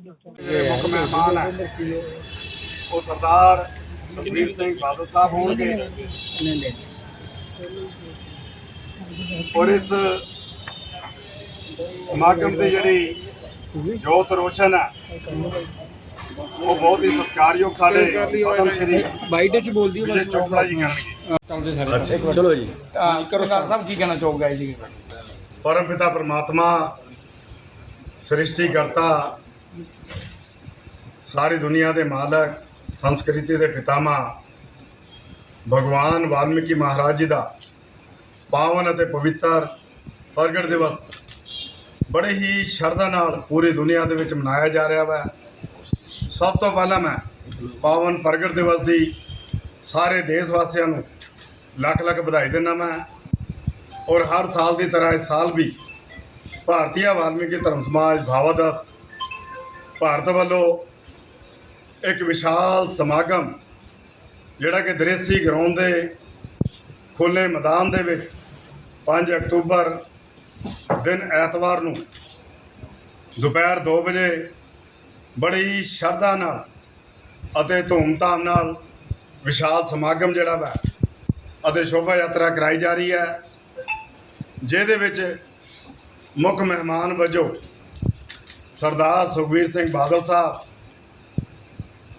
ਇਹ ਮੁੱਖ ਮਹਿਮਾਨ ਹੈ। ਉਹ ਸਰਦਾਰ ਸੁਖਬੀਰ ਸਿੰਘ ਬਾਦਲ ਸਾਹਿਬ ਹੋਣਗੇ। ਔਰ ਇਸ ਸਮਾਗਮ ਦੀ ਜਿਹੜੀ ਜੋਤ ਰੋਸ਼ਨ ਹੈ ਉਹ ਬਹੁਤ ਹੀ ਸਤਿਕਾਰਯੋਗ ਸਾਡੇ ਪਦਮ ਸ਼੍ਰੀ ਬਾਈਟ ਚ ਬੋਲਦੀ ਵਿਜੇ ਚੋਪੜਾ ਜੀ ਕਰਨਗੇ ਚੱਲਦੇ ਸਾਰੇ ਚਲੋ ਜੀ। ਕਰੋ ਸਾਹਿਬ ਕੀ ਕਹਿਣਾ ਚਾਹੋਗੇ ਜੀ ਪਰਮ ਪਿਤਾ ਪਰਮਾਤਮਾ ਸ੍ਰਿਸ਼ਟੀ ਕਰਤਾ ਸਾਰੀ ਦੁਨੀਆ ਦੇ ਮਾਲਕ, ਸੰਸਕ੍ਰਿਤੀ ਦੇ ਪਿਤਾਮਾ ਭਗਵਾਨ ਵਾਲਮੀਕੀ ਮਹਾਰਾਜ ਜੀ ਦਾ ਪਾਵਨ ਅਤੇ ਪਵਿੱਤਰ ਪ੍ਰਗਟ ਦਿਵਸ ਬੜੇ ਹੀ ਸ਼ਰਧਾ ਨਾਲ ਪੂਰੀ ਦੁਨੀਆ ਦੇ ਵਿੱਚ ਮਨਾਇਆ ਜਾ ਰਿਹਾ ਵਾ। ਸਭ ਤੋਂ ਪਹਿਲਾਂ ਮੈਂ ਪਾਵਨ ਪ੍ਰਗਟ ਦਿਵਸ ਦੀ ਸਾਰੇ ਦੇਸ਼ ਵਾਸੀਆਂ ਨੂੰ ਲੱਖ ਲੱਖ ਵਧਾਈ ਦਿੰਦਾ ਮੈਂ ਔਰ ਹਰ ਸਾਲ ਦੀ ਤਰ੍ਹਾਂ ਇਸ ਸਾਲ ਵੀ ਭਾਰਤੀ ਵਾਲਮੀਕੀ ਧਰਮ ਸਮਾਜ ਭਾਵਾਦਸ ਭਾਰਤ ਵੱਲੋਂ ਇੱਕ ਵਿਸ਼ਾਲ ਸਮਾਗਮ, ਜਿਹੜਾ ਕਿ ਦਰੇਸੀ ਗਰਾਊਂਡ ਦੇ ਖੁੱਲੇ ਮੈਦਾਨ ਦੇ ਵਿੱਚ 5 ਅਕਤੂਬਰ ਦਿਨ ਐਤਵਾਰ ਨੂੰ ਦੁਪਹਿਰ 2 ਵਜੇ ਬੜੀ ਸ਼ਰਧਾ ਨਾਲ ਅਤੇ ਧੂਮਧਾਮ ਨਾਲ ਵਿਸ਼ਾਲ ਸਮਾਗਮ ਜਿਹੜਾ ਵਾ, ਅਤੇ ਸ਼ੋਭਾ ਯਾਤਰਾ ਕਰਾਈ ਜਾ ਰਹੀ ਹੈ, ਜਿਹਦੇ ਵਿੱਚ ਮੁੱਖ ਮਹਿਮਾਨ ਵਜੋਂ ਸਰਦਾਰ ਸੁਖਬੀਰ ਸਿੰਘ ਬਾਦਲ ਸਾਹਿਬ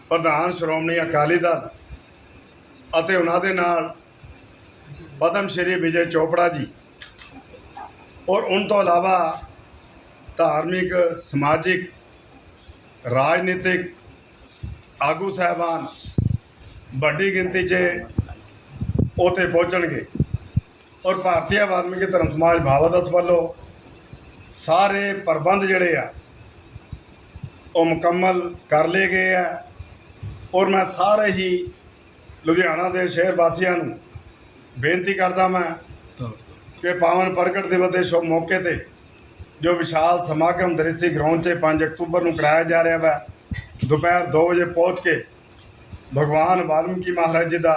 ਪ੍ਰਧਾਨ ਸ਼੍ਰੋਮਣੀ ਅਕਾਲੀ ਦਲ ਅਤੇ ਉਹਨਾਂ ਦੇ ਨਾਲ ਪਦਮ ਸ਼੍ਰੀ ਵਿਜੇ ਚੋਪੜਾ ਜੀ ਔਰ ਉਹਨਾਂ ਤੋਂ ਇਲਾਵਾ ਧਾਰਮਿਕ, ਸਮਾਜਿਕ, ਰਾਜਨੀਤਿਕ ਆਗੂ ਸਾਹਿਬਾਨ ਵੱਡੀ ਗਿਣਤੀ 'ਚ ਉੱਥੇ ਪਹੁੰਚਣਗੇ। ਔਰ ਭਾਰਤੀ ਵਾਲਮੀਕੀ ਧਰਮ ਸਮਾਜ ਭਾਵਾਦਸ ਵੱਲੋਂ ਸਾਰੇ ਪ੍ਰਬੰਧ ਜਿਹੜੇ ਆ, ਉਹ ਮੁਕੰਮਲ ਕਰ ਲਏ ਗਏ ਆ। ਔਰ ਮੈਂ ਸਾਰੇ ਹੀ ਲੁਧਿਆਣਾ ਦੇ ਸ਼ਹਿਰ ਵਾਸੀਆਂ ਨੂੰ ਬੇਨਤੀ ਕਰਦਾ ਮੈਂ ਕਿ ਪਾਵਨ ਪ੍ਰਗਟ ਦਿਵਸ ਦੇ ਸ਼ੁਭ ਮੌਕੇ ਤੇ ਜੋ ਵਿਸ਼ਾਲ ਸਮਾਗਮ ਦ੍ਰਿਸ਼ੀ ਗਰਾਊਂਡ 'ਚ 5 ਅਕਤੂਬਰ ਨੂੰ ਕਰਾਇਆ ਜਾ ਰਿਹਾ ਵਾ, ਦੁਪਹਿਰ 2 ਵਜੇ ਪਹੁੰਚ ਕੇ ਭਗਵਾਨ ਵਾਲਮੀਕੀ ਮਹਾਰਾਜ ਜੀ ਦਾ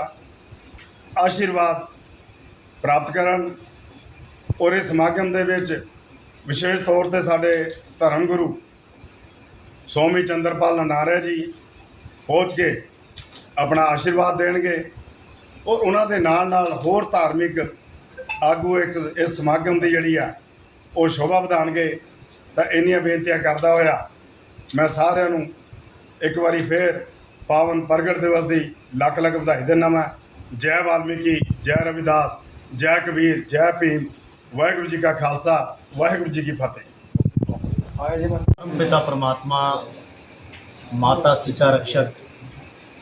ਆਸ਼ੀਰਵਾਦ ਪ੍ਰਾਪਤ ਕਰਨ ਔਰ ਇਸ ਸਮਾਗਮ ਦੇ ਵਿੱਚ ਵਿਸ਼ੇਸ਼ ਤੌਰ ਤੇ ਸਾਡੇ ਧਰਮ ਗੁਰੂ ਸੋਮੀ ਚੰਦਰਪਾਲ ਨਨਾਰਿਆ ਜੀ ਪਹੁੰਚ ਕੇ ਆਪਣਾ ਆਸ਼ੀਰਵਾਦ ਦੇਣਗੇ। ਔਰ ਉਹਨਾਂ ਦੇ ਨਾਲ ਨਾਲ ਹੋਰ ਧਾਰਮਿਕ ਆਗੂ ਇੱਕ ਇਸ ਸਮਾਗਮ ਦੀ ਜਿਹੜੀ ਆ ਉਹ ਸ਼ੋਭਾ ਵਧਾਣਗੇ ਤਾਂ ਇੰਨੀਆਂ ਬੇਨਤੀਆਂ ਕਰਦਾ ਹੋਇਆ ਮੈਂ ਸਾਰਿਆਂ ਨੂੰ ਇੱਕ ਵਾਰੀ ਫੇਰ ਪਾਵਨ ਪ੍ਰਗਟ ਦਿਵਸ ਦੀ ਲੱਖ ਲੱਖ ਵਧਾਈ ਦਿੰਦਾ ਮੈਂ ਜੈ ਵਾਲਮੀਕੀ ਜੈ ਰਵਿਦਾਸ ਜੈ ਕਬੀਰ ਜੈ ਭੀਮ ਵਾਹਿਗੁਰੂ ਜੀ ਕਾ ਖਾਲਸਾ ਵਾਹਿਗੁਰੂ ਜੀ ਕੀ ਫਤਿਹ। ਆਇਆ ਜੀ पिता ਮਾਤਾ ਸੀਤਾ ਰਕਸ਼ਕ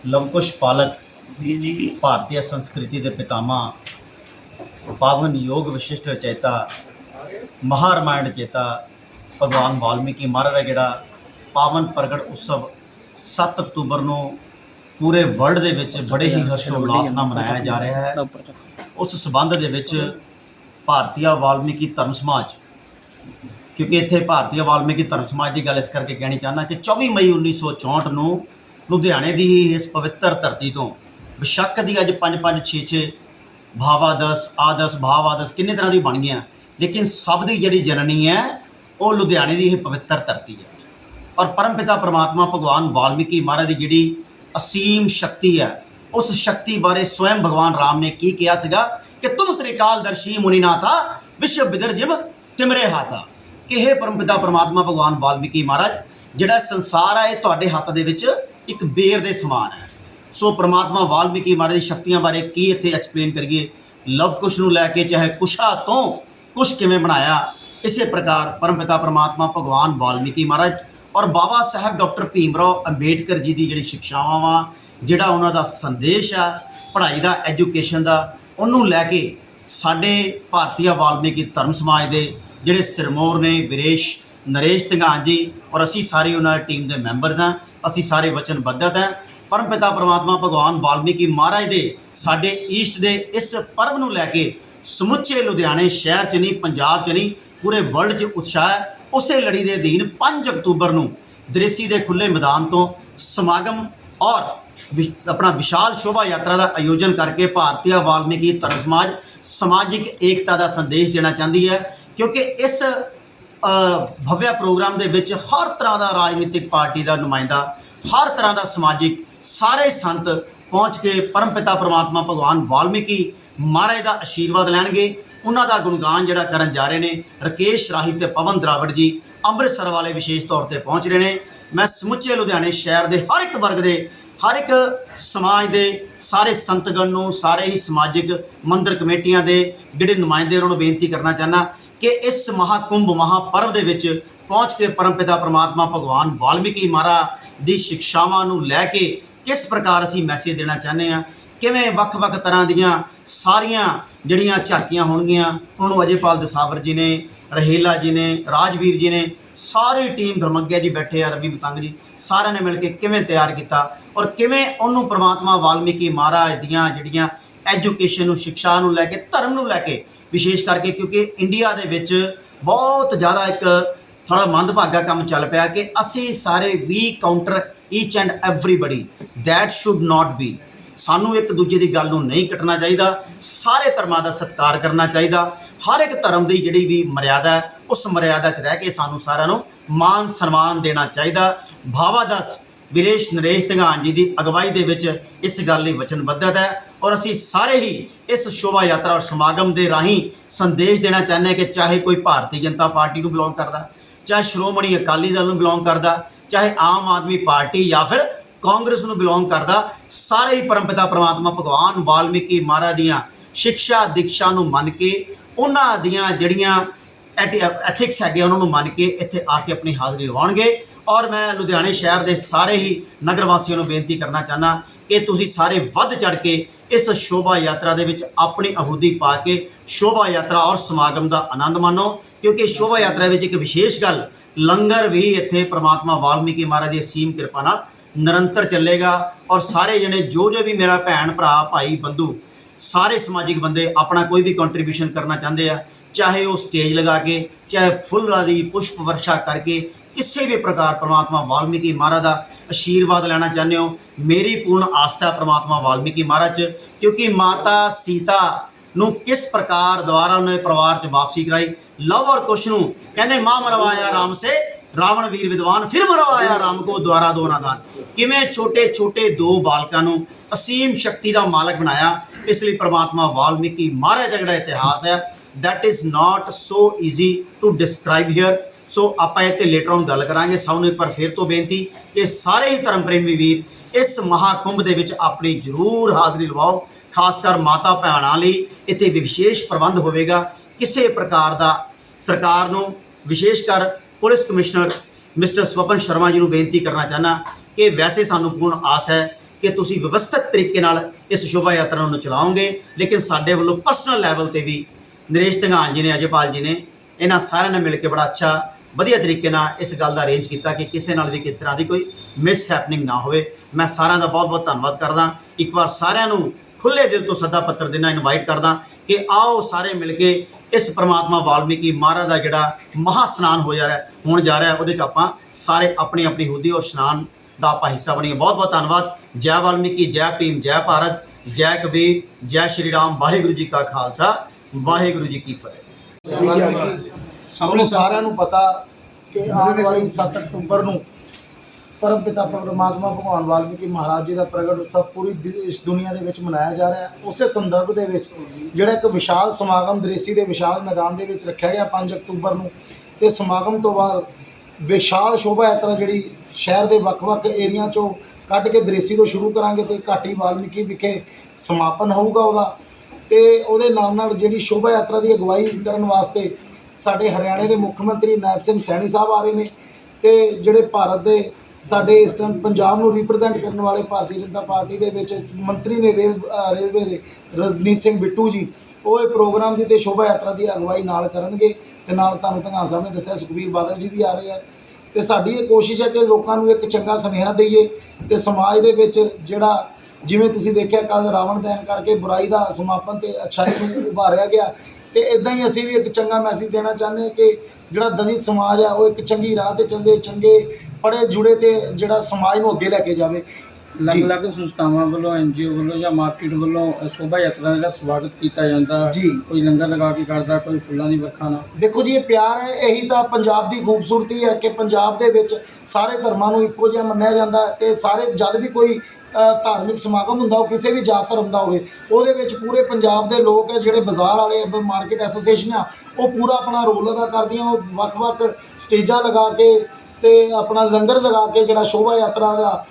ਲਵਕੁਸ਼ ਪਾਲਕ ਜੀ ਭਾਰਤੀ ਸੰਸਕ੍ਰਿਤੀ ਦੇ ਪਿਤਾਮਾ ਪਾਵਨ ਯੋਗ ਵਿਸ਼ਿਸ਼ਟ ਰਚੈਤਾ ਮਹਾਰਮਾਇਣ ਚੇਤਾ ਭਗਵਾਨ ਵਾਲਮੀਕੀ ਮਹਾਰਾਜ ਦਾ ਜਿਹੜਾ ਪਾਵਨ ਪ੍ਰਗਟ ਉਤਸਵ 7 ਅਕਤੂਬਰ ਨੂੰ ਪੂਰੇ ਵਰਲਡ ਦੇ ਵਿੱਚ ਬੜੇ ਹੀ ਹਰਸ਼ੋਲਾਸ ਨਾਲ ਮਨਾਇਆ ਜਾ ਰਿਹਾ ਹੈ। ਉਸ ਸਬੰਧ ਦੇ ਵਿੱਚ ਭਾਰਤੀਆ ਵਾਲਮੀਕੀ ਧਰਮ ਸਮਾਜ ਕਿਉਂਕਿ ਇੱਥੇ ਭਾਰਤੀ ਵਾਲਮੀਕੀ ਧਰਮ ਸਮਾਜ ਦੀ ਗੱਲ ਇਸ ਕਰਕੇ ਕਹਿਣੀ ਚਾਹੁੰਦਾ ਕਿ 24 ਮਈ 1964 ਨੂੰ ਲੁਧਿਆਣੇ ਦੀ ਹੀ ਇਸ ਪਵਿੱਤਰ ਧਰਤੀ ਤੋਂ ਬੇਸ਼ੱਕ ਦੀ ਅੱਜ 5 5 6 6 ਭਾਵਾਦਸ, ਆਦਸ, ਭਾਵਾਦਸ ਕਿੰਨੇ ਤਰ੍ਹਾਂ ਦੀ ਬਣ ਗਈਆਂ। ਲੇਕਿਨ ਸਭ ਦੀ ਜਿਹੜੀ ਜਨਨੀ ਹੈ, ਉਹ ਲੁਧਿਆਣੇ ਦੀ ਇਹ ਪਵਿੱਤਰ ਧਰਤੀ ਹੈ। ਔਰ ਪਰਮਪਿਤਾ ਪ੍ਰਮਾਤਮਾ ਭਗਵਾਨ ਵਾਲਮੀਕੀ ਮਹਾਰਾਜ ਦੀ ਜਿਹੜੀ ਅਸੀਮ ਸ਼ਕਤੀ ਹੈ, ਉਸ ਸ਼ਕਤੀ ਬਾਰੇ ਸਵੈਮ ਭਗਵਾਨ ਰਾਮ ਨੇ ਕੀ ਕਿਹਾ ਸੀਗਾ ਕਿ ਤੁਮ ਤ੍ਰਿਕਾਲਦਰਸ਼ੀ ਮੁਨੀਨਾਥਾ, ਵਿਸ਼ਵ ਬਿਦਰਜਿਵ ਤਿਮਰੇ ਹਾਥਾ। ਇਹ ਪਰਮਪਿਤਾ ਪਰਮਾਤਮਾ ਭਗਵਾਨ ਵਾਲਮੀਕੀ ਮਹਾਰਾਜ, ਜਿਹੜਾ ਸੰਸਾਰ ਆ ਇਹ ਤੁਹਾਡੇ ਹੱਥ ਦੇ ਵਿੱਚ ਇੱਕ ਬੇਰ ਦੇ ਸਮਾਨ ਹੈ। ਸੋ ਪ੍ਰਮਾਤਮਾ ਵਾਲਮੀਕੀ ਮਹਾਰਾਜ ਦੀ ਸ਼ਕਤੀਆਂ ਬਾਰੇ ਕੀ ਇੱਥੇ ਐਕਸਪਲੇਨ ਕਰੀਏ? ਲਵ ਕੁਸ਼ ਨੂੰ ਲੈ ਕੇ ਚਾਹੇ ਕੁਸ਼ਾ ਤੋਂ ਕੁਸ਼ ਕਿਵੇਂ ਬਣਾਇਆ, ਇਸੇ ਪ੍ਰਕਾਰ ਪਰਮਪਿਤਾ ਪਰਮਾਤਮਾ ਭਗਵਾਨ ਵਾਲਮੀਕੀ ਮਹਾਰਾਜ ਔਰ ਬਾਬਾ ਸਾਹਿਬ ਡਾਕਟਰ ਭੀਮਰਾਓ ਅੰਬੇਡਕਰ ਜੀ ਦੀ ਜਿਹੜੀ ਸਿੱਖਿਆਵਾਂ ਵਾ, ਜਿਹੜਾ ਉਹਨਾਂ ਦਾ ਸੰਦੇਸ਼ ਆ, ਪੜ੍ਹਾਈ ਦਾ, ਐਜੂਕੇਸ਼ਨ ਦਾ, ਉਹਨੂੰ ਲੈ ਕੇ ਸਾਡੇ ਭਾਰਤੀ ਵਾਲਮੀਕੀ ਧਰਮ ਸਮਾਜ ਦੇ ਜਿਹੜੇ ਸਿਰਮੌਰ ਨੇ, ਵਿਰੇਸ਼, ਨਰੇਸ਼ ਧੰਗਾਨ ਜੀ, ਔਰ ਅਸੀਂ ਸਾਰੇ ਉਹਨਾਂ ਦੀ ਟੀਮ ਦੇ ਮੈਂਬਰਸ ਹਾਂ, ਅਸੀਂ ਸਾਰੇ ਵਚਨਬੱਧਤ ਹਾਂ। ਪਰਮਪਿਤਾ ਪਰਮਾਤਮਾ ਭਗਵਾਨ ਵਾਲਮੀਕੀ ਮਹਾਰਾਜ ਦੇ, ਸਾਡੇ ਈਸਟ ਦੇ ਇਸ ਪਰਵ ਨੂੰ ਲੈ ਕੇ ਸਮੁੱਚੇ ਲੁਧਿਆਣੇ ਸ਼ਹਿਰ 'ਚ ਨਹੀਂ, ਪੰਜਾਬ 'ਚ ਨਹੀਂ, ਪੂਰੇ ਵਰਲਡ 'ਚ ਉਤਸ਼ਾਹ ਹੈ। ਉਸੇ ਲੜੀ ਦੇ ਅਧੀਨ 5 ਅਕਤੂਬਰ ਨੂੰ ਦ੍ਰਿਸ਼ੀ ਦੇ ਖੁੱਲੇ ਮੈਦਾਨ ਤੋਂ ਸਮਾਗਮ ਔਰ ਵਿ- ਆਪਣਾ ਵਿਸ਼ਾਲ ਸ਼ੋਭਾ ਯਾਤਰਾ ਦਾ ਆਯੋਜਨ ਕਰਕੇ ਭਾਰਤੀ ਵਾਲਮੀਕੀ ਧਰਮ ਸਮਾਜ, ਸਮਾਜਿਕ ਏਕਤਾ ਦਾ ਸੰਦੇਸ਼ ਦੇਣਾ ਚਾਹੁੰਦੀ ਹੈ। ਕਿਉਂਕਿ ਇਸ ਭਵਿਆ ਪ੍ਰੋਗਰਾਮ ਦੇ ਵਿੱਚ ਹਰ ਤਰ੍ਹਾਂ ਦਾ ਰਾਜਨੀਤਿਕ ਪਾਰਟੀ ਦਾ ਨੁਮਾਇੰਦਾ, ਹਰ ਤਰ੍ਹਾਂ ਦਾ ਸਮਾਜਿਕ ਸਾਰੇ ਸੰਤ ਪਹੁੰਚ ਕੇ ਪਰਮਪਿਤਾ ਪ੍ਰਮਾਤਮਾ ਭਗਵਾਨ ਵਾਲਮੀਕੀ ਮਹਾਰਾਜ ਦਾ ਆਸ਼ੀਰਵਾਦ ਲੈਣਗੇ। ਉਹਨਾਂ ਦਾ ਗੁਣਗਾਨ ਜਿਹੜਾ ਕਰਨ ਜਾ ਰਹੇ ਨੇ, ਰਕੇਸ਼ ਰਾਹੀ ਤੇ ਪਵਨ ਦਰਾਵੜ ਜੀ ਅੰਮ੍ਰਿਤਸਰ ਵਾਲੇ ਵਿਸ਼ੇਸ਼ ਤੌਰ ਤੇ ਪਹੁੰਚ ਰਹੇ ਨੇ। ਮੈਂ ਸਮੁੱਚੇ ਲੁਧਿਆਣੇ ਸ਼ਹਿਰ ਦੇ ਹਰ ਇੱਕ ਵਰਗ ਦੇ, ਹਰ ਇੱਕ ਸਮਾਜ ਦੇ ਸਾਰੇ ਸੰਤਗਣ ਨੂੰ, ਸਾਰੇ ਹੀ ਸਮਾਜਿਕ ਮੰਦਰ ਕਮੇਟੀਆਂ ਦੇ ਜਿਹੜੇ ਨੁਮਾਇੰਦੇ ਉਹਨਾਂ ਨੂੰ ਬੇਨਤੀ ਕਰਨਾ ਚਾਹਨਾ ਕਿ ਇਸ ਮਹਾਕੁੰਭ ਮਹਾਪਰਵ ਦੇ ਵਿੱਚ ਪਹੁੰਚ ਕੇ ਪਰਮਪਿਤਾ ਪਰਮਾਤਮਾ ਭਗਵਾਨ ਵਾਲਮੀਕੀ ਮਹਾਰਾਜ ਦੀ ਸਿੱਖਿਆਵਾਂ ਨੂੰ ਲੈ ਕੇ ਕਿਸ ਪ੍ਰਕਾਰ ਅਸੀਂ ਮੈਸੇਜ ਦੇਣਾ ਚਾਹੁੰਦੇ ਆ ਕਿਵੇਂ ਵੱਖ-ਵੱਖ ਤਰ੍ਹਾਂ ਦੀਆਂ ਸਾਰੀਆਂ ਜਿਹੜੀਆਂ ਝਾਕੀਆਂ ਹੋਣਗੀਆਂ? ਉਹਨੂੰ ਅਜੇਪਾਲ ਦਸਾਵਰ ਜੀ ਨੇ, ਰਹੀਲਾ ਜੀ ਨੇ, ਰਾਜਵੀਰ ਜੀ ਨੇ, ਸਾਰੀ ਟੀਮ ਧਰਮਗਿਆ ਜੀ ਬੈਠੇ ਆ, ਰਵੀ ਬਤੰਗ ਜੀ, ਸਾਰਿਆਂ ਨੇ ਮਿਲ ਕੇ ਕਿਵੇਂ ਤਿਆਰ ਕੀਤਾ? ਔਰ ਕਿਵੇਂ ਉਹਨੂੰ ਪ੍ਰਮਾਤਮਾ ਵਾਲਮੀਕੀ ਮਹਾਰਾਜ ਦੀਆਂ ਜਿਹੜੀਆਂ ਐਜੂਕੇਸ਼ਨ ਨੂੰ ਸਿੱਖਿਆ ਨੂੰ ਲੈ ਕੇ, ਧਰਮ ਨੂੰ ਲੈ ਕੇ ਵਿਸ਼ੇਸ਼ ਕਰਕੇ, ਕਿਉਂਕਿ ਇੰਡੀਆ ਦੇ ਵਿੱਚ ਬਹੁਤ ਜ਼ਿਆਦਾ ਇੱਕ ਥੋੜਾ ਮੰਦਭਾਗਾ ਕੰਮ ਚੱਲ ਪਿਆ ਕਿ ਅਸੀਂ ਸਾਰੇ ਵੀ counter each and everybody that should not be ਸਾਨੂੰ ਇੱਕ ਦੂਜੇ ਦੀ ਗੱਲ ਨੂੰ ਨਹੀਂ ਕੱਟਣਾ ਚਾਹੀਦਾ, ਸਾਰੇ ਧਰਮਾਂ ਦਾ ਸਤਿਕਾਰ ਕਰਨਾ ਚਾਹੀਦਾ। ਹਰ ਇੱਕ ਧਰਮ ਦੀ ਜਿਹੜੀ ਵੀ ਮਰਿਆਦਾ ਹੈ, ਉਸ ਮਰਿਆਦਾ 'ਚ ਰਹਿ ਕੇ ਸਾਨੂੰ ਸਾਰਿਆਂ ਨੂੰ ਮਾਨ ਸਨਮਾਨ ਦੇਣਾ ਚਾਹੀਦਾ। ਭਾਵਾ ਦਸ ਵਿਰੇਸ਼ ਨਰੇਸ਼ ਧੰਗਾਨ ਜੀ ਦੀ ਅਗਵਾਈ ਦੇ ਵਿੱਚ ਇਸ ਗੱਲ ਲਈ ਵਚਨਬੱਧਤ ਹੈ ਔਰ ਅਸੀਂ ਸਾਰੇ ਹੀ ਇਸ ਸ਼ੋਭਾ ਯਾਤਰਾ ਔਰ ਸਮਾਗਮ ਦੇ ਰਾਹੀਂ ਸੰਦੇਸ਼ ਦੇਣਾ ਚਾਹੁੰਦੇ ਹਾਂ ਕਿ ਚਾਹੇ ਕੋਈ ਭਾਰਤੀ ਜਨਤਾ ਪਾਰਟੀ ਨੂੰ ਬਿਲੋਂਗ ਕਰਦਾ, ਚਾਹੇ ਸ਼੍ਰੋਮਣੀ ਅਕਾਲੀ ਦਲ ਨੂੰ ਬਿਲੋਂਗ ਕਰਦਾ, ਚਾਹੇ ਆਮ ਆਦਮੀ ਪਾਰਟੀ ਜਾਂ ਫਿਰ ਕਾਂਗਰਸ ਨੂੰ ਬਿਲੋਂਗ ਕਰਦਾ, ਸਾਰੇ ਹੀ ਪਰਮਪਿਤਾ ਪ੍ਰਮਾਤਮਾ ਭਗਵਾਨ ਵਾਲਮੀਕੀ ਮਹਾਰਾਜ ਦੀਆਂ ਸਿੱਖਿਆ ਦੀਕਸ਼ਾ ਨੂੰ ਮੰਨ ਕੇ, ਉਹਨਾਂ ਦੀਆਂ ਜਿਹੜੀਆਂ ਐਥਿਕਸ ਹੈਗੇ ਉਹਨਾਂ ਨੂੰ ਮੰਨ ਕੇ ਇੱਥੇ ਆ ਕੇ ਆਪਣੀ ਹਾਜ਼ਰੀ ਲਵਾਉਣਗੇ। ਔਰ ਮੈਂ ਲੁਧਿਆਣੇ ਸ਼ਹਿਰ ਦੇ ਸਾਰੇ ਹੀ ਨਗਰ ਵਾਸੀਆਂ ਨੂੰ ਬੇਨਤੀ ਕਰਨਾ ਚਾਹਨਾ ਕਿ ਤੁਸੀਂ ਸਾਰੇ ਵੱਧ ਚੜ ਕੇ ਇਸ ਸ਼ੋਭਾ ਯਾਤਰਾ ਦੇ ਵਿੱਚ ਆਪਣੀ ਅਹੁਦੀ ਪਾ ਕੇ ਸ਼ੋਭਾ ਯਾਤਰਾ ਔਰ ਸਮਾਗਮ ਦਾ ਆਨੰਦ ਮਾਣੋ, ਕਿਉਂਕਿ ਸ਼ੋਭਾ ਯਾਤਰਾ ਵਿੱਚ ਇੱਕ ਵਿਸ਼ੇਸ਼ ਗੱਲ, ਲੰਗਰ ਵੀ ਇੱਥੇ ਪ੍ਰਮਾਤਮਾ ਵਾਲਮੀਕੀ ਮਹਾਰਾਜ ਦੀ ਸੀਮ ਕਿਰਪਾ ਨਾਲ ਨਿਰੰਤਰ ਚੱਲੇਗਾ ਔਰ ਸਾਰੇ ਜਣੇ, ਜੋ ਜੋ ਵੀ ਮੇਰਾ ਭੈਣ ਭਰਾ, ਭਾਈ, ਬੰਧੂ, ਸਾਰੇ ਸਮਾਜਿਕ ਬੰਦੇ ਆਪਣਾ ਕੋਈ ਵੀ ਕੰਟਰੀਬਿਊਸ਼ਨ ਕਰਨਾ ਚਾਹੁੰਦੇ ਆ, ਚਾਹੇ ਉਹ ਸਟੇਜ ਲਗਾ ਕੇ, ਚਾਹੇ ਫੁੱਲਾਂ ਦੀ ਪੁਸ਼ਪ ਵਰਸ਼ਾ ਕਰਕੇ ਕਿਸੇ ਵੀ ਪ੍ਰਕਾਰ ਪ੍ਰਮਾਤਮਾ ਵਾਲਮੀਕੀ ਮਹਾਰਾਜ ਦਾ ਆਸ਼ੀਰਵਾਦ ਲੈਣਾ ਚਾਹੁੰਦੇ ਹੋ। ਮੇਰੀ ਪੂਰਨ ਆਸਥਾ ਹੈ ਪ੍ਰਮਾਤਮਾ ਵਾਲਮੀਕੀ ਮਹਾਰਾਜ 'ਚ, ਕਿਉਂਕਿ ਮਾਤਾ ਸੀਤਾ ਨੂੰ ਕਿਸ ਪ੍ਰਕਾਰ ਦੁਆਰਾ ਉਹਨੇ ਪਰਿਵਾਰ 'ਚ ਵਾਪਸੀ ਕਰਾਈ। ਲਵ ਔਰ ਕੁਸ਼ ਨੂੰ ਕਹਿੰਦੇ ਮਾਂ ਮਰਵਾਇਆ ਰਾਮ ਸੇ, ਰਾਵਣ ਵੀਰ ਵਿਦਵਾਨ ਫਿਰ ਮਰਵਾਇਆ ਰਾਮ ਕੋ ਦੁਆਰਾ ਦੋ ਨਾਦਾਨ। ਕਿਵੇਂ ਛੋਟੇ ਛੋਟੇ ਦੋ ਬਾਲਕਾਂ ਨੂੰ ਅਸੀਮ ਸ਼ਕਤੀ ਦਾ ਮਾਲਕ ਬਣਾਇਆ, ਇਸ ਲਈ ਪ੍ਰਮਾਤਮਾ ਵਾਲਮੀਕੀ ਮਹਾਰਾਜ ਦਾ ਜਿਹੜਾ ਇਤਿਹਾਸ ਹੈ, that is not so easy to describe here ਸੋ ਆਪਾਂ ਇੱਥੇ ਲੇਟਰ ਔਨ ਗੱਲ ਕਰਾਂਗੇ। ਸਭ ਨੂੰ ਇੱਕ ਵਾਰ ਫਿਰ ਤੋਂ ਬੇਨਤੀ ਕਿ ਸਾਰੇ ਹੀ ਧਰਮ ਪ੍ਰੇਮੀ ਵੀਰ ਇਸ ਮਹਾਕੁੰਭ ਦੇ ਵਿੱਚ ਆਪਣੀ ਜ਼ਰੂਰ ਹਾਜ਼ਰੀ ਲਵਾਓ, ਖਾਸ ਕਰ ਮਾਤਾ ਭੈਣਾਂ ਲਈ ਇੱਥੇ ਵਿਸ਼ੇਸ਼ ਪ੍ਰਬੰਧ ਹੋਵੇਗਾ। ਕਿਸੇ ਪ੍ਰਕਾਰ ਦਾ ਸਰਕਾਰ ਨੂੰ, ਵਿਸ਼ੇਸ਼ ਕਰ police commissioner mister Swapan Sharma ji ਨੂੰ ਬੇਨਤੀ ਕਰਨਾ ਚਾਹਨਾ ਕਿ ਵੈਸੇ ਸਾਨੂੰ ਪੂਰਨ ਆਸ ਹੈ ਕਿ ਤੁਸੀਂ ਵਿਵਸਥਿਤ ਤਰੀਕੇ ਨਾਲ ਇਸ ਸ਼ੋਭਾ ਯਾਤਰਾ ਨੂੰ ਚਲਾਓਗੇ, ਲੇਕਿਨ ਸਾਡੇ ਵੱਲੋਂ ਪਰਸਨਲ ਲੈਵਲ ਤੇ ਵੀ ਨਰੇਸ਼ ਧੰਗਾਨ ਜੀ ਨੇ, ਅਜੇਪਾਲ ਜੀ ਨੇ ਇਹਨਾਂ ਸਾਰਿਆਂ ਨੇ ਮਿਲ ਕੇ ਬੜਾ ਅੱਛਾ ਵਧੀਆ ਤਰੀਕੇ ਨਾਲ ਇਸ ਗੱਲ ਦਾ ਅਰੇਂਜ ਕੀਤਾ ਕਿ ਕਿਸੇ ਨਾਲ ਵੀ ਕਿਸ ਤਰ੍ਹਾਂ ਦੀ ਕੋਈ ਮਿਸ ਹੈਪਨਿੰਗ ਨਾ ਹੋਵੇ। ਮੈਂ ਸਾਰਿਆਂ ਦਾ ਬਹੁਤ ਬਹੁਤ ਧੰਨਵਾਦ ਕਰਦਾ। ਇੱਕ ਵਾਰ ਸਾਰਿਆਂ ਨੂੰ ਖੁੱਲੇ ਦਿਲ ਤੋਂ ਸੱਦਾ ਪੱਤਰ ਦੇਣਾ ਇਨਵਾਈਟ ਕਰਦਾ ਕਿ ਆਓ ਸਾਰੇ ਮਿਲ ਕੇ ਇਸ ਪ੍ਰਮਾਤਮਾ ਵਾਲਮੀਕੀ ਮਹਾਰਾਜ ਦਾ ਜਿਹੜਾ ਮਹਾ ਸਨਾਨ ਹੋ ਜਾ ਰਿਹਾ, ਹੋਣ ਜਾ ਰਿਹਾ, ਉਹਦੇ ਚ ਆਪਾਂ ਸਾਰੇ ਆਪਣੀ ਆਪਣੀ ਹੁਦੀ ਔਰ ਇਸ਼ਨਾਨ ਦਾ ਆਪਾਂ ਹਿੱਸਾ ਬਣੀਏ। ਬਹੁਤ ਬਹੁਤ ਧੰਨਵਾਦ। ਜੈ ਵਾਲਮੀਕੀ, ਜੈ ਭੀਮ, ਜੈ ਭਾਰਤ, ਜੈ ਕਬੀਰ, ਜੈ ਸ਼੍ਰੀ ਰਾਮ। ਵਾਹਿਗੁਰੂ ਜੀ ਕਾ ਖਾਲਸਾ, ਵਾਹਿਗੁਰੂ ਜੀ ਕੀ ਫਤਿਹ। ਸਾਨੂੰ ਸਾਰਿਆਂ ਨੂੰ ਪਤਾ ਕਿ ਆਉਣ ਵਾਲੀ 7 ਅਕਤੂਬਰ ਨੂੰ ਪਰਮ ਪਿਤਾ ਪਰਮਾਤਮਾ ਭਗਵਾਨ ਵਾਲਮੀਕੀ ਮਹਾਰਾਜ ਜੀ ਦਾ ਪ੍ਰਗਟ ਉਤਸਵ ਪੂਰੀ ਦੁ- ਇਸ ਦੁਨੀਆ ਦੇ ਵਿੱਚ ਮਨਾਇਆ ਜਾ ਰਿਹਾ ਹੈ। ਉਸੇ ਸੰਦਰਭ ਦੇ ਵਿੱਚ ਜਿਹੜਾ ਇੱਕ ਵਿਸ਼ਾਲ ਸਮਾਗਮ ਦ੍ਰੇਸੀ ਦੇ ਵਿਸ਼ਾਲ ਮੈਦਾਨ ਦੇ ਵਿੱਚ ਰੱਖਿਆ ਗਿਆ 5 ਅਕਤੂਬਰ ਨੂੰ ਤੇ ਸਮਾਗਮ ਤੋਂ ਬਾਅਦ ਵਿਸ਼ਾਲ ਸ਼ੋਭਾ ਯਾਤਰਾ ਜਿਹੜੀ ਸ਼ਹਿਰ ਦੇ ਵੱਖ-ਵੱਖ ਏਰੀਆ ਚੋਂ ਕੱਢ ਕੇ ਦ੍ਰੇਸੀ ਤੋਂ ਸ਼ੁਰੂ ਕਰਾਂਗੇ ਤੇ ਘਾਟੀ ਵਾਲਮੀਕੀ ਵਿਖੇ ਸਮਾਪਨ ਹੋਊਗਾ ਉਹਦਾ ਤੇ ਉਹਦੇ ਨਾਲ ਨਾਲ ਜਿਹੜੀ ਸ਼ੋਭਾ ਯਾਤਰਾ ਦੀ ਅਗਵਾਈ ਕਰਨ ਵਾਸਤੇ ਸਾਡੇ ਹਰਿਆਣੇ ਦੇ ਮੁੱਖ ਮੰਤਰੀ ਨਾਇਬ ਸਿੰਘ ਸੈਣੀ ਸਾਹਿਬ ਆ ਰਹੇ ਨੇ ਤੇ ਜਿਹੜੇ ਭਾਰਤ ਦੇ ਸਾਡੇ ਇਸ ਟਾਈਮ ਪੰਜਾਬ ਨੂੰ ਰਿਪਰੈਜ਼ੈਂਟ ਕਰਨ ਵਾਲੇ ਭਾਰਤੀ ਜਨਤਾ ਪਾਰਟੀ ਦੇ ਵਿੱਚ ਮੰਤਰੀ ਨੇ ਰੇਲ ਰੇਲਵੇ ਦੇ ਰਣਜੀਤ ਸਿੰਘ ਬਿੱਟੂ ਜੀ, ਉਹ ਇਹ ਪ੍ਰੋਗਰਾਮ ਦੀ ਤੇ ਸ਼ੋਭਾ ਯਾਤਰਾ ਦੀ ਅਗਵਾਈ ਨਾਲ ਕਰਨਗੇ ਤੇ ਨਾਲ ਤੁਹਾਨੂੰ ਧੰਗਾ ਸਾਹਿਬ ਨੇ ਦੱਸਿਆ ਸੁਖਬੀਰ ਬਾਦਲ ਜੀ ਵੀ ਆ ਰਹੇ ਆ। ਤੇ ਸਾਡੀ ਇਹ ਕੋਸ਼ਿਸ਼ ਹੈ ਕਿ ਲੋਕਾਂ ਨੂੰ ਇੱਕ ਚੰਗਾ ਸੁਨੇਹਾ ਦਈਏ ਤੇ ਸਮਾਜ ਦੇ ਵਿੱਚ ਜਿਹੜਾ ਜਿਵੇਂ ਤੁਸੀਂ ਦੇਖਿਆ ਕੱਲ ਰਾਵਣ ਦਹਨ ਕਰਕੇ ਬੁਰਾਈ ਦਾ ਸਮਾਪਨ ਤੇ ਅੱਛਾਈ ਨੂੰ ਉਭਾਰਿਆ ਗਿਆ ਤੇ ਇਦਾਂ ਹੀ ਅਸੀਂ ਵੀ ਇੱਕ ਚੰਗਾ ਮੈਸੇਜ ਦੇਣਾ ਚਾਹੁੰਦੇ ਹਾਂ ਕਿ ਜਿਹੜਾ ਦਲਿਤ ਸਮਾਜ ਆ ਉਹ ਇੱਕ ਚੰਗੀ ਰਾਹ ਤੇ ਚੱਲਦੇ ਚੰਗੇ ਪੜੇ ਜੁੜੇ ਤੇ ਜਿਹੜਾ ਸਮਾਜ ਨੂੰ ਅੱਗੇ ਲੈ ਕੇ ਜਾਵੇ। ਅਲੱਗ-ਅਲੱਗ ਸੰਸਥਾਵਾਂ ਵੱਲੋਂ ਐਨਜੀਓ ਵੱਲੋਂ ਜਾਂ ਮਾਰਕੀਟ ਵੱਲੋਂ ਸ਼ੋਭਾ ਯਾਤਰਾ ਦਾ ਜਿਹੜਾ ਸਵਾਗਤ ਕੀਤਾ ਜਾਂਦਾ ਜੀ। ਕੋਈ ਲੰਗਰ ਲਗਾ ਕੇ ਕਰਦਾ ਕੋਈ ਫੁੱਲਾਂ ਦੀ ਵਰਖਾ ਨਾਲ ਦੇਖੋ ਜੀ ਇਹ ਪਿਆਰ ਹੈ ਇਹੀ ਤਾਂ ਪੰਜਾਬ ਦੀ ਖੂਬਸੂਰਤੀ ਹੈ ਕਿ ਪੰਜਾਬ ਦੇ ਵਿੱਚ ਸਾਰੇ ਧਰਮਾਂ ਨੂੰ ਇੱਕੋ ਜਿਹਾ ਮੰਨਿਆ ਜਾਂਦਾ ਹੈ ਤੇ ਸਾਰੇ ਜਦ ਵੀ ਕੋਈ ਧਾਰਮਿਕ ਸਮਾਗਮ ਹੁੰਦਾ ਉਹ ਕਿਸੇ ਵੀ ਜਾਤ ਧਰਮ ਦਾ ਹੋਵੇ ਉਹਦੇ ਵਿੱਚ ਪੂਰੇ ਪੰਜਾਬ ਦੇ ਲੋਕ ਹੈ ਜਿਹੜੇ ਬਾਜ਼ਾਰ ਵਾਲੇ ਮਾਰਕੀਟ ਐਸੋਸੀਏਸ਼ਨ ਆ ਉਹ ਪੂਰਾ ਆਪਣਾ ਰੋਲ ਅਦਾ ਕਰਦੀਆਂ ਉਹ ਵੱਖ-ਵੱਖ ਸਟੇਜਾਂ ਲਗਾ ਕੇ ਤੇ ਆਪਣਾ ਲੰਗਰ ਲਗਾ ਕੇ ਜਿਹੜਾ ਸ਼ੋਭਾ ਯਾਤਰਾ ਦਾ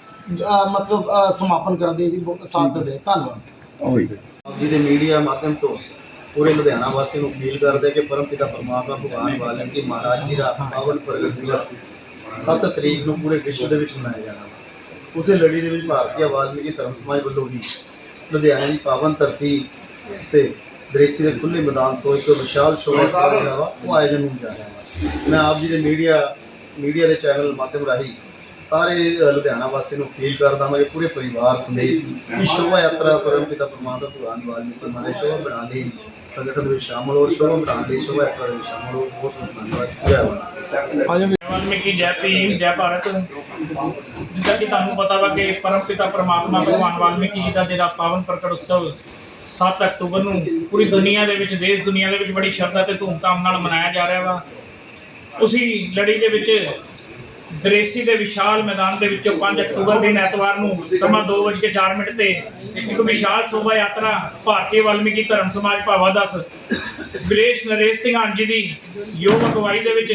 ਮਤਲਬ ਸਮਾਪਨ ਕਰਦੇ ਜੀ ਬਹੁਤ ਸਾਥ ਦਿੰਦੇ ਧੰਨਵਾਦ। ਆਪ ਜੀ ਦੇ ਮੀਡੀਆ ਮਾਧਿਅਮ ਤੋਂ ਪੂਰੇ ਲੁਧਿਆਣਾ ਵਾਸੀ ਨੂੰ ਅਪੀਲ ਕਰਦੇ ਕਿ ਪਰਮਪਿਤਾ ਪਰਮਾਤਮਾ ਭਗਵਾਨ ਵਾਲਮੀਕੀ ਮਹਾਰਾਜ ਜੀ ਦਾ ਪਾਵਨ ਪ੍ਰਗਟ ਦਿਵਸ 7 ਤਰੀਕ ਨੂੰ ਪੂਰੇ ਵਿਸ਼ਵ ਦੇ ਵਿੱਚ ਮਨਾਇਆ ਜਾਣਾ। ਉਸੇ ਲੜੀ ਦੇ ਵਿੱਚ ਭਾਰਤੀ ਵਾਲਮੀਕੀ ਧਰਮ ਸਮਾਜ ਵੱਲੋਂ ਵੀ। ਲੁਧਿਆਣੇ ਦੀ ਪਾਵਨ ਧਰਤੀ ਤੇ ਦ੍ਰੇਸੀ ਦੇ ਖੁੱਲੇ ਮੈਦਾਨ ਤੋਂ ਇੱਕ ਵਿਸ਼ਾਲ ਸ਼ੋਭਾ ਯਾਤਰਾ ਜਿਹੜਾ ਵਾ ਉਹ ਆਯੋਜਨ ਹੋਣ ਜਾ ਰਿਹਾ ਵਾ ਮੈਂ ਆਪ ਜੀ ਦੇ ਮੀਡੀਆ ਮੀਡੀਆ ਦੇ ਚੈਨਲ ਮਾਧਿਅਮ ਰਾਹੀਂ ਸਾਰੇ ਲੁਧਿਆਣਾ ਵਾਸੀ ਨੂੰ ਅਪੀਲ ਕਰਦਾ ਹਾਂ ਕਿ ਪੂਰੇ ਪਰਿਵਾਰ ਸਮੇਤ ਇਸ ਸ਼ੋਭਾ ਯਾਤਰਾ ਪਰਮਪਿਤਾ ਪਰਮਾਤਮਾ ਭਗਵਾਨ ਵਾਲਮੀਕੀ ਮਹਾਰਾਜ ਸ਼ੋਭਾ ਬਣਾਉਣ ਲਈ ਸੰਗਠਨ ਵਿੱਚ ਸ਼ਾਮਲ ਹੋ ਸ਼ੋਭਾ ਬਣਾਉਣ ਲਈ ਸ਼ੋਭਾ ਯਾਤਰਾ ਵਿੱਚ ਸ਼ਾਮਲ ਹੋ। ਬਹੁਤ ਬਹੁਤ ਧੰਨਵਾਦ। ਜੈ ਵਾਲਮੀਕੀ ਜੈ ਭੀਮ ਜੈ ਭਾਰਤ। ਜਿੱਦਾਂ ਕਿ ਤੁਹਾਨੂੰ ਪਤਾ ਵਾ ਕਿ ਪਰਮਪਿਤਾ ਪਰਮਾਤਮਾ ਭਗਵਾਨ ਵਾਲਮੀਕੀ ਜੀ ਦਾ ਜਿਹੜਾ ਪਾਵਨ ਪ੍ਰਗਟ ਉਤਸਵ 7 ਅਕਤੂਬਰ ਨੂੰ ਪੂਰੀ ਦੁਨੀਆ ਦੇ ਵਿੱਚ, ਦੇਸ਼ ਦੁਨੀਆ ਦੇ ਵਿੱਚ ਬੜੀ ਸ਼ਰਧਾ ਤੇ ਧੂਮਧਾਮ ਨਾਲ ਮਨਾਇਆ ਜਾ ਰਿਹਾ ਵਾ। ਉਸੇ ਲੜੀ ਦੇ ਵਿੱਚ ਦ੍ਰੇਸੀ ਦੇ ਵਿਸ਼ਾਲ ਮੈਦਾਨ ਦੇ ਵਿੱਚੋਂ 5 ਅਕਤੂਬਰ ਦਿਨ ਐਤਵਾਰ ਨੂੰ ਸਮਾਂ 2:04 ਮਿੰਟ ਤੇ ਇੱਕ ਵਿਸ਼ਾਲ ਸ਼ੋਭਾ ਯਾਤਰਾ ਭਾਰਤੀ ਵਾਲਮੀਕੀ ਧਰਮ ਸਮਾਜ ਭਾਵਾ ਦਾਸ ਵਿਰੇਸ਼ ਨਰੇਸ਼ ਸਿੰਘਾਂ ਜੀ ਦੀ ਯੋਗ ਅਗਵਾਈ ਦੇ ਵਿੱਚ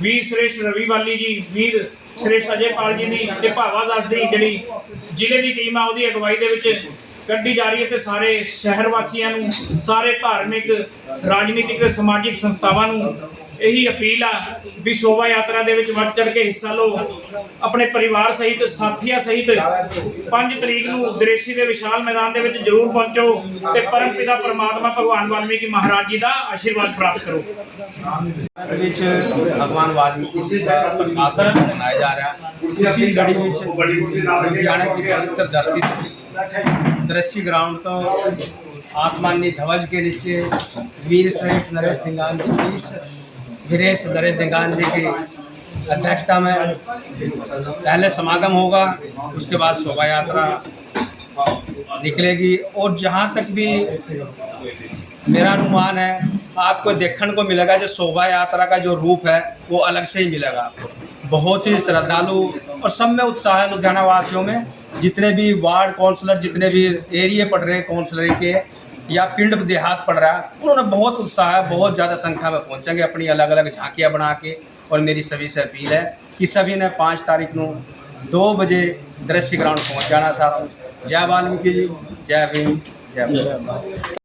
ਵੀਰ ਸ੍ਰੇਸ਼ਟ ਰਵੀ ਵਾਲੀ ਜੀ, ਵੀਰ ਸ੍ਰੇਸ਼ਟ ਅਜੇ ਪਾਲ ਜੀ ਦੀ ਤੇ ਭਾਵਾਦਾਸ ਦੀ ਜਿਹੜੀ ਜ਼ਿਲ੍ਹੇ ਦੀ ਟੀਮ ਆ, ਉਹਦੀ ਅਗਵਾਈ ਦੇ ਵਿੱਚ ਕੱਢੀ ਜਾ ਰਹੀ ਹੈ ਤੇ ਸਾਰੇ ਸ਼ਹਿਰ ਵਾਸੀਆਂ ਨੂੰ ਸਾਰੇ ਧਾਰਮਿਕ ਰਾਜਨੀਤਿਕ ਤੇ ਸਮਾਜਿਕ ਸੰਸਥਾਵਾਂ ਨੂੰ ਇਹੀ ਅਪੀਲ ਆ ਵੀ ਸ਼ੋਭਾ ਯਾਤਰਾ ਦੇ ਵਿੱਚ ਵੱਧ ਚੜ ਕੇ ਹਿੱਸਾ ਲਓ। ਆਪਣੇ ਪਰਿਵਾਰ ਸਹਿਤ ਸਾਥੀਆਂ ਸਹਿਤ 5 ਤਰੀਕ ਨੂੰ ਦ੍ਰੇਸ਼ੀ ਦੇ ਵਿਸ਼ਾਲ ਮੈਦਾਨ ਦੇ ਵਿੱਚ ਜ਼ਰੂਰ ਪਹੁੰਚੋ ਤੇ ਪਰਮ ਪਿਤਾ ਪਰਮਾਤਮਾ ਭਗਵਾਨ ਵਾਲਮੀਕੀ ਮਹਾਰਾਜ ਜੀ ਦਾ ਆਸ਼ੀਰਵਾਦ ਪ੍ਰਾਪਤ ਕਰੋ। ਵਿੱਚ ਭਗਵਾਨ ਵਾਲਮੀਕੀ ਜੀ ਦਾ ਪ੍ਰਕਾਸ਼ਨ ਮਨਾਇਆ ਜਾ ਰਿਹਾ। ਉਸੇ ਲੜੀ ਵਿੱਚ ਉਹ ਬੜੀ ਕੁਰਸੀ ਨਾਲ ਲੱਗੇ ਲੁਧਿਆਣਾ ਦੀ ਪਵਿੱਤਰ ਧਰਤੀ दृश्य ग्राउंड तो आसमानी ध्वज के नीचे वीर श्रेष्ठ नरेश दिंगान जी, वीर वीरेश नरेश दिंगान जी की अध्यक्षता में पहले समागम होगा, उसके बाद शोभा यात्रा निकलेगी। और जहाँ तक भी मेरा अनुमान है, आपको देखने को मिलेगा, जो शोभा यात्रा का जो रूप है, वो अलग से ही मिलेगा आपको। बहुत ही श्रद्धालु और सब में उत्साह है लुधियाना वासियों में। जितने भी वार्ड काउंसलर, जितने भी एरिए पढ़ रहे हैं काउंसलर के, या पिंड देहात पड़ रहा है, उन्होंने बहुत उत्साह है, बहुत ज़्यादा संख्या में पहुँचेंगे अपनी अलग अलग झांकियाँ बना के। और मेरी सभी से अपील है कि सभी ने पाँच तारीख को दो बजे दृश्य ग्राउंड पहुँच जाना साथ जय वाल्मीकि जी, जय भीम, जय।